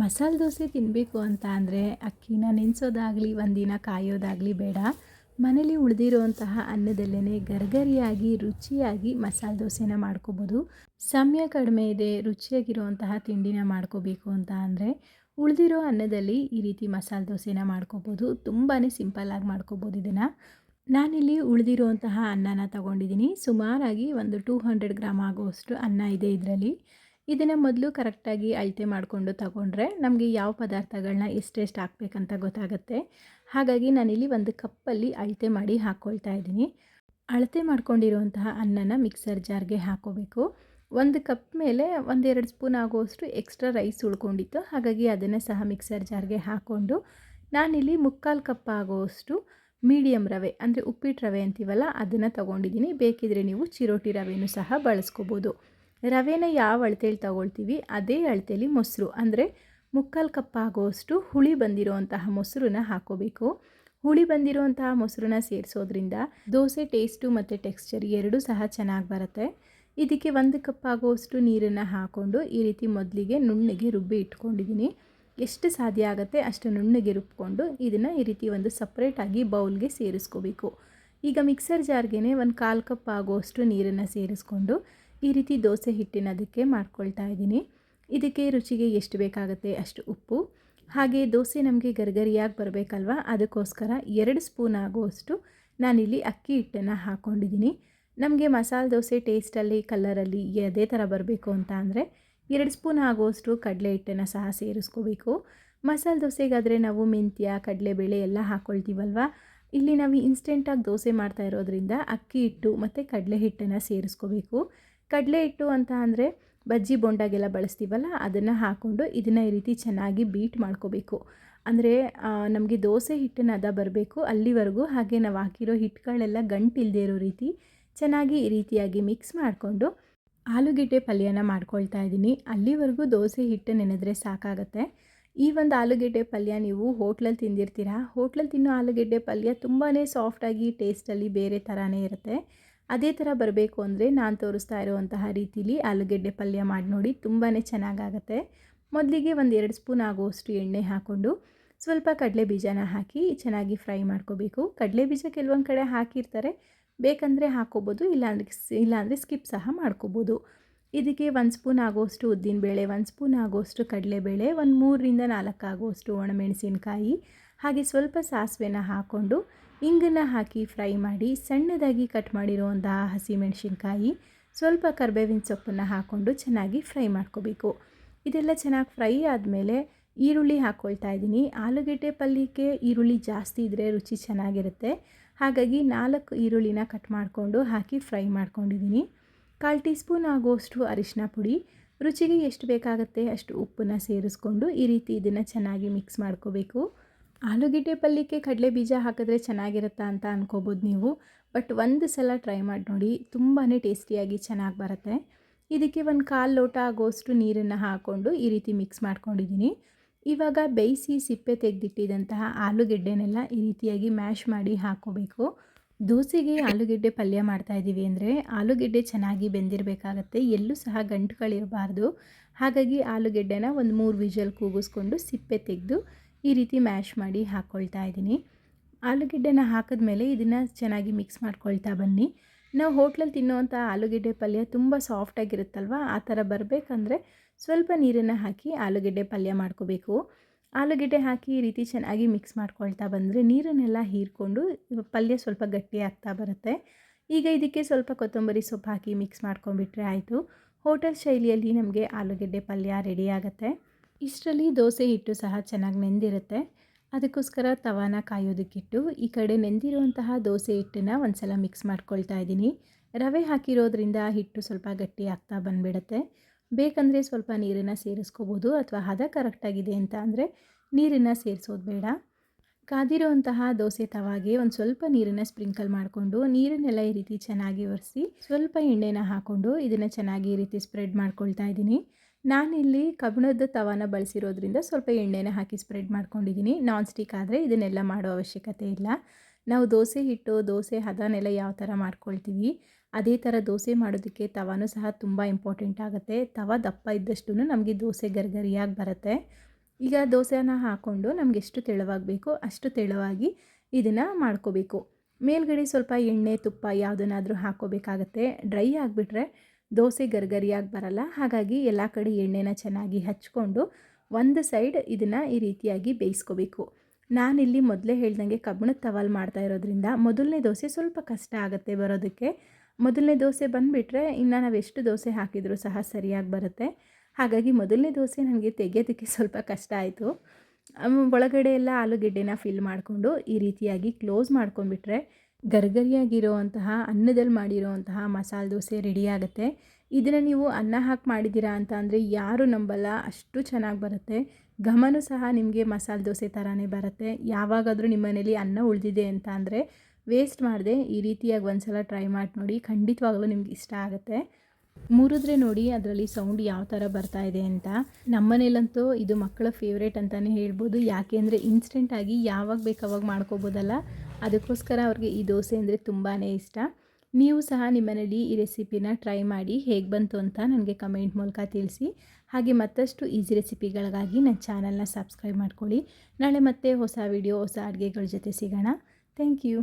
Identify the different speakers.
Speaker 1: ಮಸಾಲೆ ದೋಸೆ ತಿನ್ನಬೇಕು ಅಂತ ಅಂದರೆ ಅಕ್ಕಿನ ನೆನೆಸೋದಾಗಲಿ, ಒಂದಿನ ಕಾಯೋದಾಗಲಿ ಬೇಡ. ಮನೇಲಿ ಉಳಿದಿರುವಂತಹ ಅನ್ನದಲ್ಲೇ ಗರ್ಗರಿಯಾಗಿ, ರುಚಿಯಾಗಿ ಮಸಾಲೆ ದೋಸೆನ ಮಾಡ್ಕೋಬೋದು. ಸಮಯ ಕಡಿಮೆ ಇದೆ ರುಚಿಯಾಗಿರುವಂತಹ ತಿಂಡಿನ ಮಾಡ್ಕೋಬೇಕು ಅಂತ ಅಂದರೆ ಉಳಿದಿರೋ ಅನ್ನದಲ್ಲಿ ಈ ರೀತಿ ಮಸಾಲೆ ದೋಸೆನ ಮಾಡ್ಕೋಬೋದು. ತುಂಬಾ ಸಿಂಪಲ್ಲಾಗಿ ಮಾಡ್ಕೋಬೋದು ಇದನ್ನು. ನಾನಿಲ್ಲಿ ಉಳಿದಿರುವಂತಹ ಅನ್ನನ ತಗೊಂಡಿದ್ದೀನಿ. ಸುಮಾರಾಗಿ ಒಂದು ಟೂ ಹಂಡ್ರೆಡ್ ಗ್ರಾಮ್ ಆಗುವಷ್ಟು ಅನ್ನ ಇದೆ ಇದರಲ್ಲಿ. ಇದನ್ನು ಮೊದಲು ಕರೆಕ್ಟಾಗಿ ಅಳತೆ ಮಾಡಿಕೊಂಡು ತಗೊಂಡ್ರೆ ನಮಗೆ ಯಾವ ಪದಾರ್ಥಗಳನ್ನ ಎಷ್ಟೆಷ್ಟು ಹಾಕ್ಬೇಕಂತ ಗೊತ್ತಾಗುತ್ತೆ. ಹಾಗಾಗಿ ನಾನಿಲ್ಲಿ ಒಂದು ಕಪ್ಪಲ್ಲಿ ಅಳತೆ ಮಾಡಿ ಹಾಕ್ಕೊಳ್ತಾ ಇದ್ದೀನಿ. ಅಳತೆ ಮಾಡ್ಕೊಂಡಿರುವಂತಹ ಅನ್ನನ ಮಿಕ್ಸರ್ ಜಾರ್ಗೆ ಹಾಕೋಬೇಕು. ಒಂದು ಕಪ್ ಮೇಲೆ ಒಂದೆರಡು ಸ್ಪೂನ್ ಆಗುವಷ್ಟು ಎಕ್ಸ್ಟ್ರಾ ರೈಸ್ ಉಳ್ಕೊಂಡಿತ್ತು. ಹಾಗಾಗಿ ಅದನ್ನು ಸಹ ಮಿಕ್ಸರ್ ಜಾರ್ಗೆ ಹಾಕ್ಕೊಂಡು ನಾನಿಲ್ಲಿ ಮುಕ್ಕಾಲು ಕಪ್ ಆಗುವಷ್ಟು ಮೀಡಿಯಮ್ ರವೆ, ಅಂದರೆ ಉಪ್ಪಿಟ್ಟು ರವೆ ಅಂತೀವಲ್ಲ, ಅದನ್ನು ತಗೊಂಡಿದ್ದೀನಿ. ಬೇಕಿದ್ರೆ ನೀವು ಚಿರೋಟಿ ರವೆನೂ ಸಹ ಬಳಸ್ಕೋಬೋದು. ರವೆನ ಯಾವ ಅಳತೆಯಲ್ಲಿ ತಗೊಳ್ತೀವಿ? ಅದೇ ಅಳತೆಯಲ್ಲಿ ಮೊಸರು. ಅಂದರೆ ಮುಕ್ಕಾಲು ಕಪ್ಪಾಗೋಷ್ಟು ಹುಳಿ ಬಂದಿರುವಂತಹ ಮೊಸರನ್ನ ಹಾಕೋಬೇಕು. ಹುಳಿ ಬಂದಿರುವಂತಹ ಮೊಸರನ್ನ ಸೇರಿಸೋದ್ರಿಂದ ದೋಸೆ ಟೇಸ್ಟು ಮತ್ತು ಟೆಕ್ಸ್ಚರ್ ಎರಡೂ ಸಹ ಚೆನ್ನಾಗಿ ಬರುತ್ತೆ. ಇದಕ್ಕೆ ಒಂದು ಕಪ್ ಆಗುವಷ್ಟು ನೀರನ್ನು ಹಾಕ್ಕೊಂಡು ಈ ರೀತಿ ಮೊದಲಿಗೆ ನುಣ್ಣಗೆ ರುಬ್ಬಿ ಇಟ್ಕೊಂಡಿದ್ದೀನಿ. ಎಷ್ಟು ಸಾಧ್ಯ ಆಗುತ್ತೆ ಅಷ್ಟು ನುಣ್ಣಗೆ ರುಬ್ಕೊಂಡು ಇದನ್ನು ಈ ರೀತಿ ಒಂದು ಸಪ್ರೇಟಾಗಿ ಬೌಲ್ಗೆ ಸೇರಿಸ್ಕೋಬೇಕು. ಈಗ ಮಿಕ್ಸರ್ ಜಾರ್ಗೆ ಒಂದು ಕಾಲು ಕಪ್ ಆಗುವಷ್ಟು ನೀರನ್ನು ಸೇರಿಸ್ಕೊಂಡು ಈ ರೀತಿ ದೋಸೆ ಹಿಟ್ಟಿನ ಅದಕ್ಕೆ ಮಾಡ್ಕೊಳ್ತಾ ಇದ್ದೀನಿ. ಇದಕ್ಕೆ ರುಚಿಗೆ ಎಷ್ಟು ಬೇಕಾಗುತ್ತೆ ಅಷ್ಟು ಉಪ್ಪು. ಹಾಗೆ ದೋಸೆ ನಮಗೆ ಗರ್ಗರಿಯಾಗಿ ಬರಬೇಕಲ್ವ? ಅದಕ್ಕೋಸ್ಕರ ಎರಡು ಸ್ಪೂನ್ ಆಗುವಷ್ಟು ನಾನಿಲ್ಲಿ ಅಕ್ಕಿ ಹಿಟ್ಟನ್ನು ಹಾಕ್ಕೊಂಡಿದ್ದೀನಿ ನಮಗೆ ಮಸಾಲೆ ದೋಸೆ ಟೇಸ್ಟಲ್ಲಿ, ಕಲ್ಲರಲ್ಲಿ ಅದೇ ಥರ ಬರಬೇಕು ಅಂತ ಅಂದರೆ ಎರಡು ಸ್ಪೂನ್ ಆಗುವಷ್ಟು ಕಡಲೆ ಹಿಟ್ಟನ್ನು ಸಹ ಸೇರಿಸ್ಕೋಬೇಕು. ಮಸಾಲೆ ದೋಸೆಗಾದರೆ ನಾವು ಮೆಂತ್ಯ, ಕಡಲೆಬೇಳೆ ಎಲ್ಲ ಹಾಕ್ಕೊಳ್ತೀವಲ್ವ ಇಲ್ಲಿ ನಾವು ಇನ್ಸ್ಟೆಂಟಾಗಿ ದೋಸೆ ಮಾಡ್ತಾ ಇರೋದ್ರಿಂದ ಅಕ್ಕಿ ಹಿಟ್ಟು ಮತ್ತು ಕಡಲೆ ಹಿಟ್ಟನ್ನು ಸೇರಿಸ್ಕೋಬೇಕು. ಕಡಲೆ ಹಿಟ್ಟು ಅಂತ ಅಂದರೆ ಬಜ್ಜಿ ಬೊಂಡಾಗೆಲ್ಲ ಬಳಸ್ತೀವಲ್ಲ, ಅದನ್ನು ಹಾಕ್ಕೊಂಡು ಇದನ್ನು ಈ ರೀತಿ ಚೆನ್ನಾಗಿ ಬೀಟ್ ಮಾಡ್ಕೋಬೇಕು. ಅಂದರೆ ನಮಗೆ ದೋಸೆ ಹಿಟ್ಟಿನ ಅದ ಬರಬೇಕು. ಅಲ್ಲಿವರೆಗೂ ಹಾಗೆ ನಾವು ಹಾಕಿರೋ ಹಿಟ್ಟುಗಳೆಲ್ಲ ಗಂಟಿಲ್ಲದೆ ಇರೋ ರೀತಿ ಚೆನ್ನಾಗಿ ಈ ರೀತಿಯಾಗಿ ಮಿಕ್ಸ್ ಮಾಡಿಕೊಂಡು ಆಲೂಗೆಡ್ಡೆ ಪಲ್ಯನ ಮಾಡ್ಕೊಳ್ತಾ ಇದ್ದೀನಿ ಅಲ್ಲಿವರೆಗೂ ದೋಸೆ ಹಿಟ್ಟು ನೆನೆದ್ರೆ ಸಾಕಾಗತ್ತೆ. ಈ ಒಂದು ಆಲೂಗೆಡ್ಡೆ ಪಲ್ಯ ನೀವು ಹೋಟ್ಲಲ್ಲಿ ತಿಂದಿರ್ತೀರಾ? ಹೋಟ್ಲಲ್ಲಿ ತಿನ್ನೋ ಆಲೂಗೆಡ್ಡೆ ಪಲ್ಯ ತುಂಬಾ ಸಾಫ್ಟಾಗಿ ಟೇಸ್ಟಲ್ಲಿ ಬೇರೆ ಥರನೇ ಇರುತ್ತೆ. ಅದೇ ಥರ ಬರಬೇಕು ಅಂದರೆ ನಾನು ತೋರಿಸ್ತಾ ಇರುವಂತಹ ರೀತಿಲಿ ಆಲೂಗೆಡ್ಡೆ ಪಲ್ಯ ಮಾಡಿ ನೋಡಿ ತುಂಬಾ ಚೆನ್ನಾಗಾಗತ್ತೆ. ಮೊದಲಿಗೆ ಒಂದು ಎರಡು ಸ್ಪೂನ್ ಆಗುವಷ್ಟು ಎಣ್ಣೆ ಹಾಕ್ಕೊಂಡು ಸ್ವಲ್ಪ ಕಡಲೆ ಬೀಜನ ಹಾಕಿ ಚೆನ್ನಾಗಿ ಫ್ರೈ ಮಾಡ್ಕೋಬೇಕು. ಕಡಲೆ ಬೀಜ ಕೆಲವೊಂದು ಕಡೆ ಹಾಕಿರ್ತಾರೆ, ಬೇಕಂದರೆ ಹಾಕ್ಕೋಬೋದು, ಇಲ್ಲಾಂದ್ರೆ ಇಲ್ಲಾಂದರೆ ಸ್ಕಿಪ್ ಸಹ ಮಾಡ್ಕೋಬೋದು. ಇದಕ್ಕೆ ಒಂದು ಸ್ಪೂನ್ ಆಗೋಷ್ಟು ಉದ್ದಿನಬೇಳೆ ಒಂದು ಸ್ಪೂನ್ ಆಗೋಷ್ಟು ಕಡಲೆಬೇಳೆ ಒಂದು ಮೂರರಿಂದ ನಾಲ್ಕು ಆಗೋಷ್ಟು ಒಣಮೆಣಸಿನ್ಕಾಯಿ, ಹಾಗೆ ಸ್ವಲ್ಪ ಸಾಸಿವೆನ ಹಾಕ್ಕೊಂಡು ಇಂಗನ್ನು ಹಾಕಿ ಫ್ರೈ ಮಾಡಿ ಸಣ್ಣದಾಗಿ ಕಟ್ ಮಾಡಿರುವಂತಹ ಹಸಿಮೆಣಸಿನ್ಕಾಯಿ, ಸ್ವಲ್ಪ ಕರ್ಬೇವಿನ ಸೊಪ್ಪನ್ನು ಹಾಕ್ಕೊಂಡು ಚೆನ್ನಾಗಿ ಫ್ರೈ ಮಾಡ್ಕೋಬೇಕು. ಇದೆಲ್ಲ ಚೆನ್ನಾಗಿ ಫ್ರೈ ಆದಮೇಲೆ ಈರುಳ್ಳಿ ಹಾಕ್ಕೊಳ್ತಾ ಇದ್ದೀನಿ. ಆಲೂಗೆಡ್ಡೆ ಪಲ್ಯಕ್ಕೆ ಈರುಳ್ಳಿ ಜಾಸ್ತಿ ಇದ್ದರೆ ರುಚಿ ಚೆನ್ನಾಗಿರುತ್ತೆ. ಹಾಗಾಗಿ ನಾಲ್ಕು ಈರುಳ್ಳಿನ ಕಟ್ ಮಾಡಿಕೊಂಡು ಹಾಕಿ ಫ್ರೈ ಮಾಡ್ಕೊಂಡಿದ್ದೀನಿ. ಕಾಲು ಟೀ ಸ್ಪೂನ್ ಆಗುವಷ್ಟು ಅರಿಶಿನ ಪುಡಿ. ರುಚಿಗೆ ಎಷ್ಟು ಬೇಕಾಗುತ್ತೆ ಅಷ್ಟು ಉಪ್ಪನ್ನು ಸೇರಿಸ್ಕೊಂಡು ಈ ರೀತಿ ಇದನ್ನು ಚೆನ್ನಾಗಿ ಮಿಕ್ಸ್ ಮಾಡ್ಕೋಬೇಕು. ಆಲೂಗೆಡ್ಡೆ ಪಲ್ಯಕ್ಕೆ ಕಡಲೆ ಬೀಜ ಹಾಕಿದ್ರೆ ಚೆನ್ನಾಗಿರುತ್ತಾ ಅಂತ ಅನ್ಕೋಬೋದು ನೀವು. ಬಟ್ ಒಂದು ಸಲ ಟ್ರೈ ಮಾಡಿ ನೋಡಿ ತುಂಬಾ ಟೇಸ್ಟಿಯಾಗಿ ಚೆನ್ನಾಗಿ ಬರುತ್ತೆ. ಇದಕ್ಕೆ ಒಂದು ಕಾಲು ಲೋಟ ಆಗೋಷ್ಟು ನೀರನ್ನು ಹಾಕ್ಕೊಂಡು ಈ ರೀತಿ ಮಿಕ್ಸ್ ಮಾಡ್ಕೊಂಡಿದ್ದೀನಿ. ಇವಾಗ ಬೇಯಿಸಿ ಸಿಪ್ಪೆ ತೆಗೆದಿಟ್ಟಿದಂತಹ ಆಲೂಗೆಡ್ಡೆನೆಲ್ಲ ಈ ರೀತಿಯಾಗಿ ಮ್ಯಾಶ್ ಮಾಡಿ ಹಾಕ್ಕೋಬೇಕು. ದೋಸೆಗೆ ಆಲೂಗೆಡ್ಡೆ ಪಲ್ಯ ಮಾಡ್ತಾ ಇದ್ದೀವಿ ಅಂದರೆ ಆಲೂಗೆಡ್ಡೆ ಚೆನ್ನಾಗಿ ಬೆಂದಿರಬೇಕಾಗತ್ತೆ. ಎಲ್ಲೂ ಸಹ ಗಂಟುಗಳಿರಬಾರ್ದು ಹಾಗಾಗಿ ಆಲೂಗೆಡ್ಡೆನ ಒಂದು ಮೂರು ವಿಜಲ್ ಕೂಗಿಸ್ಕೊಂಡು ಸಿಪ್ಪೆ ತೆಗೆದು ಈ ರೀತಿ ಮ್ಯಾಶ್ ಮಾಡಿ ಹಾಕ್ಕೊಳ್ತಾ ಇದ್ದೀನಿ. ಆಲೂಗೆಡ್ಡೆನ ಹಾಕಿದ್ಮೇಲೆ ಇದನ್ನು ಚೆನ್ನಾಗಿ ಮಿಕ್ಸ್ ಮಾಡ್ಕೊಳ್ತಾ ಬನ್ನಿ. ನಾವು ಹೋಟ್ಲಲ್ಲಿ ತಿನ್ನುವಂಥ ಆಲೂಗೆಡ್ಡೆ ಪಲ್ಯ ತುಂಬ ಸಾಫ್ಟಾಗಿರುತ್ತಲ್ವ ಆ ಥರ ಬರಬೇಕಂದ್ರೆ ಸ್ವಲ್ಪ ನೀರನ್ನು ಹಾಕಿ ಆಲೂಗೆಡ್ಡೆ ಪಲ್ಯ ಮಾಡ್ಕೋಬೇಕು. ಆಲೂಗೆಡ್ಡೆ ಹಾಕಿ ಈ ರೀತಿ ಚೆನ್ನಾಗಿ ಮಿಕ್ಸ್ ಮಾಡ್ಕೊಳ್ತಾ ಬಂದರೆ ನೀರನ್ನೆಲ್ಲ ಹೀರ್ಕೊಂಡು ಪಲ್ಯ ಸ್ವಲ್ಪ ಗಟ್ಟಿ ಆಗ್ತಾ ಬರುತ್ತೆ. ಈಗ ಇದಕ್ಕೆ ಸ್ವಲ್ಪ ಕೊತ್ತಂಬರಿ ಸೊಪ್ಪು ಹಾಕಿ ಮಿಕ್ಸ್ ಮಾಡ್ಕೊಂಡ್ಬಿಟ್ರೆ ಆಯಿತು. ಹೋಟೆಲ್ ಶೈಲಿಯಲ್ಲಿ ನಮಗೆ ಆಲೂಗೆಡ್ಡೆ ಪಲ್ಯ ರೆಡಿ ಆಗುತ್ತೆ. ಇಷ್ಟರಲ್ಲಿ ದೋಸೆ ಹಿಟ್ಟು ಸಹ ಚೆನ್ನಾಗಿ ನೆಂದಿರುತ್ತೆ. ಅದಕ್ಕೋಸ್ಕರ ತವಾನ ಕಾಯೋದಕ್ಕಿಟ್ಟು ಈ ಕಡೆ ನೆಂದಿರುವಂತಹ ದೋಸೆ ಹಿಟ್ಟನ್ನು ಒಂದು ಸಲ ಮಿಕ್ಸ್ ಮಾಡ್ಕೊಳ್ತಾ ಇದ್ದೀನಿ. ರವೆ ಹಾಕಿರೋದ್ರಿಂದ ಹಿಟ್ಟು ಸ್ವಲ್ಪ ಗಟ್ಟಿ ಆಗ್ತಾ ಬಂದುಬಿಡುತ್ತೆ. ಬೇಕಂದರೆ ಸ್ವಲ್ಪ ನೀರನ್ನು ಸೇರಿಸ್ಕೋಬೋದು ಅಥವಾ ಹದ ಕರೆಕ್ಟಾಗಿದೆ ಅಂತ ಅಂದರೆ ನೀರನ್ನು ಸೇರಿಸೋದು ಬೇಡ. ಕಾದಿರುವಂತಹ ದೋಸೆ ತವಾಗೆ ಒಂದು ಸ್ವಲ್ಪ ನೀರನ್ನು ಸ್ಪ್ರಿಂಕಲ್ ಮಾಡಿಕೊಂಡು ನೀರನ್ನೆಲ್ಲ ಈ ರೀತಿ ಚೆನ್ನಾಗಿ ಒರೆಸಿ ಸ್ವಲ್ಪ ಎಣ್ಣೆನ ಹಾಕ್ಕೊಂಡು ಇದನ್ನು ಚೆನ್ನಾಗಿ ಈ ರೀತಿ ಸ್ಪ್ರೆಡ್ ಮಾಡ್ಕೊಳ್ತಾ ಇದ್ದೀನಿ. ನಾನಿಲ್ಲಿ ಕಬ್ಬಿಣದ ತವಾನ ಬಳಸಿರೋದ್ರಿಂದ ಸ್ವಲ್ಪ ಎಣ್ಣೆನ ಹಾಕಿ ಸ್ಪ್ರೆಡ್ ಮಾಡ್ಕೊಂಡಿದ್ದೀನಿ. ನಾನ್ ಸ್ಟಿಕ್ ಆದರೆ ಇದನ್ನೆಲ್ಲ ಮಾಡೋ ಅವಶ್ಯಕತೆ ಇಲ್ಲ. ನಾವು ದೋಸೆ ಹಿಟ್ಟು, ದೋಸೆ ಹದನೆಲ್ಲ ಯಾವ ಥರ ಮಾಡ್ಕೊಳ್ತೀವಿ? ಅದೇ ಥರ ದೋಸೆ ಮಾಡೋದಕ್ಕೆ ತವಾನೂ ಸಹ ತುಂಬ ಇಂಪಾರ್ಟೆಂಟ್ ಆಗುತ್ತೆ. ತವ ದಪ್ಪ ಇದ್ದಷ್ಟು ನಮಗೆ ದೋಸೆ ಗರಿಗರಿಯಾಗಿ ಬರುತ್ತೆ. ಈಗ ದೋಸೆನ ಹಾಕ್ಕೊಂಡು ನಮ್ಗೆ ಎಷ್ಟು ತೆಳುವಾಗಬೇಕು ಅಷ್ಟು ತೆಳುವಾಗಿ ಇದನ್ನು ಮಾಡ್ಕೋಬೇಕು. ಮೇಲ್ಗಡೆ ಸ್ವಲ್ಪ ಎಣ್ಣೆ, ತುಪ್ಪ ಯಾವುದನ್ನಾದರೂ ಹಾಕೋಬೇಕಾಗತ್ತೆ. ಡ್ರೈ ಆಗಿಬಿಟ್ರೆ ದೋಸೆ ಗರ್ಗರಿಯಾಗಿ ಬರಲ್ಲ. ಹಾಗಾಗಿ ಎಲ್ಲ ಕಡೆ ಎಣ್ಣೆನ ಚೆನ್ನಾಗಿ ಹಚ್ಕೊಂಡು ಒಂದು ಸೈಡ್ ಇದನ್ನು ಈ ರೀತಿಯಾಗಿ ಬೇಯಿಸ್ಕೋಬೇಕು. ನಾನಿಲ್ಲಿ ಮೊದಲೇ ಹೇಳ್ದಂಗೆ ಕಬ್ಬಣದ ತವಾಲ್ ಮಾಡ್ತಾ ಇರೋದ್ರಿಂದ ಮೊದಲನೇ ದೋಸೆ ಸ್ವಲ್ಪ ಕಷ್ಟ ಆಗುತ್ತೆ ಬರೋದಕ್ಕೆ. ಮೊದಲನೇ ದೋಸೆ ಬಂದುಬಿಟ್ರೆ ಇನ್ನು ನಾವು ಎಷ್ಟು ದೋಸೆ ಹಾಕಿದರೂ ಸಹ ಸರಿಯಾಗಿ ಬರುತ್ತೆ. ಹಾಗಾಗಿ ಮೊದಲನೇ ದೋಸೆ ನನಗೆ ತೆಗೆಯೋದಕ್ಕೆ ಸ್ವಲ್ಪ ಕಷ್ಟ ಆಯಿತು. ಒಳಗಡೆ ಎಲ್ಲ ಆಲೂಗೆಡ್ಡೆನ ಫಿಲ್ ಮಾಡಿಕೊಂಡು ಈ ರೀತಿಯಾಗಿ ಕ್ಲೋಸ್ ಮಾಡ್ಕೊಂಡ್ಬಿಟ್ರೆ ಗರ್ಗರಿಯಾಗಿರೋವಂತಹ, ಅನ್ನದಲ್ಲಿ ಮಾಡಿರೋವಂತಹ ಮಸಾಲೆ ದೋಸೆ ರೆಡಿ ಆಗುತ್ತೆ. ಇದನ್ನು ನೀವು ಅನ್ನ ಹಾಕಿ ಮಾಡಿದ್ದೀರಾ ಅಂತ ಅಂದರೆ ಯಾರು ನಂಬಲ್ಲ, ಅಷ್ಟು ಚೆನ್ನಾಗಿ ಬರುತ್ತೆ. ಘಮನೂ ಸಹ ನಿಮಗೆ ಮಸಾಲೆ ದೋಸೆ ಥರನೇ ಬರುತ್ತೆ. ಯಾವಾಗಾದರೂ ನಿಮ್ಮ ಮನೇಲಿ ಅನ್ನ ಉಳಿದಿದೆ ಅಂತ ಅಂದರೆ ವೇಸ್ಟ್ ಮಾಡಿದೆ ಈ ರೀತಿಯಾಗಿ ಒಂದು ಸಲ ಟ್ರೈ ಮಾಡಿ ನೋಡಿ, ಖಂಡಿತವಾಗಲೂ ನಿಮ್ಗೆ ಇಷ್ಟ ಆಗುತ್ತೆ. ಮುರಿದ್ರೆ ನೋಡಿ ಅದರಲ್ಲಿ ಸೌಂಡ್ ಯಾವ ಥರ ಬರ್ತಾ ಇದೆ ಅಂತ. ನಮ್ಮನೇಲಂತೂ ಇದು ಮಕ್ಕಳ ಫೇವ್ರೇಟ್ ಅಂತಲೇ ಹೇಳ್ಬೋದು. ಯಾಕೆ ಅಂದರೆ ಇನ್ಸ್ಟೆಂಟಾಗಿ ಯಾವಾಗ ಬೇಕು ಅವಾಗ ಮಾಡ್ಕೋಬೋದಲ್ಲ. ಅದಕ್ಕೋಸ್ಕರ ಅವ್ರಿಗೆ ಈ ದೋಸೆ ಅಂದರೆ ತುಂಬಾ ಇಷ್ಟ. ನೀವು ಸಹ ನಿಮ್ಮನೇಲಿ ಈ ರೆಸಿಪಿನ ಟ್ರೈ ಮಾಡಿ ಹೇಗೆ ಬಂತು ಅಂತ ನನಗೆ ಕಮೆಂಟ್ ಮೂಲಕ ತಿಳಿಸಿ. ಹಾಗೆ ಮತ್ತಷ್ಟು ಈಸಿ ರೆಸಿಪಿಗಳಿಗಾಗಿ ನನ್ನ ಚಾನಲ್ನ ಸಬ್ಸ್ಕ್ರೈಬ್ ಮಾಡ್ಕೊಳ್ಳಿ. ನಾಳೆ ಮತ್ತೆ ಹೊಸ ವಿಡಿಯೋ ಹೊಸ ಅಡುಗೆಗಳ ಜೊತೆ ಸಿಗೋಣ. Thank you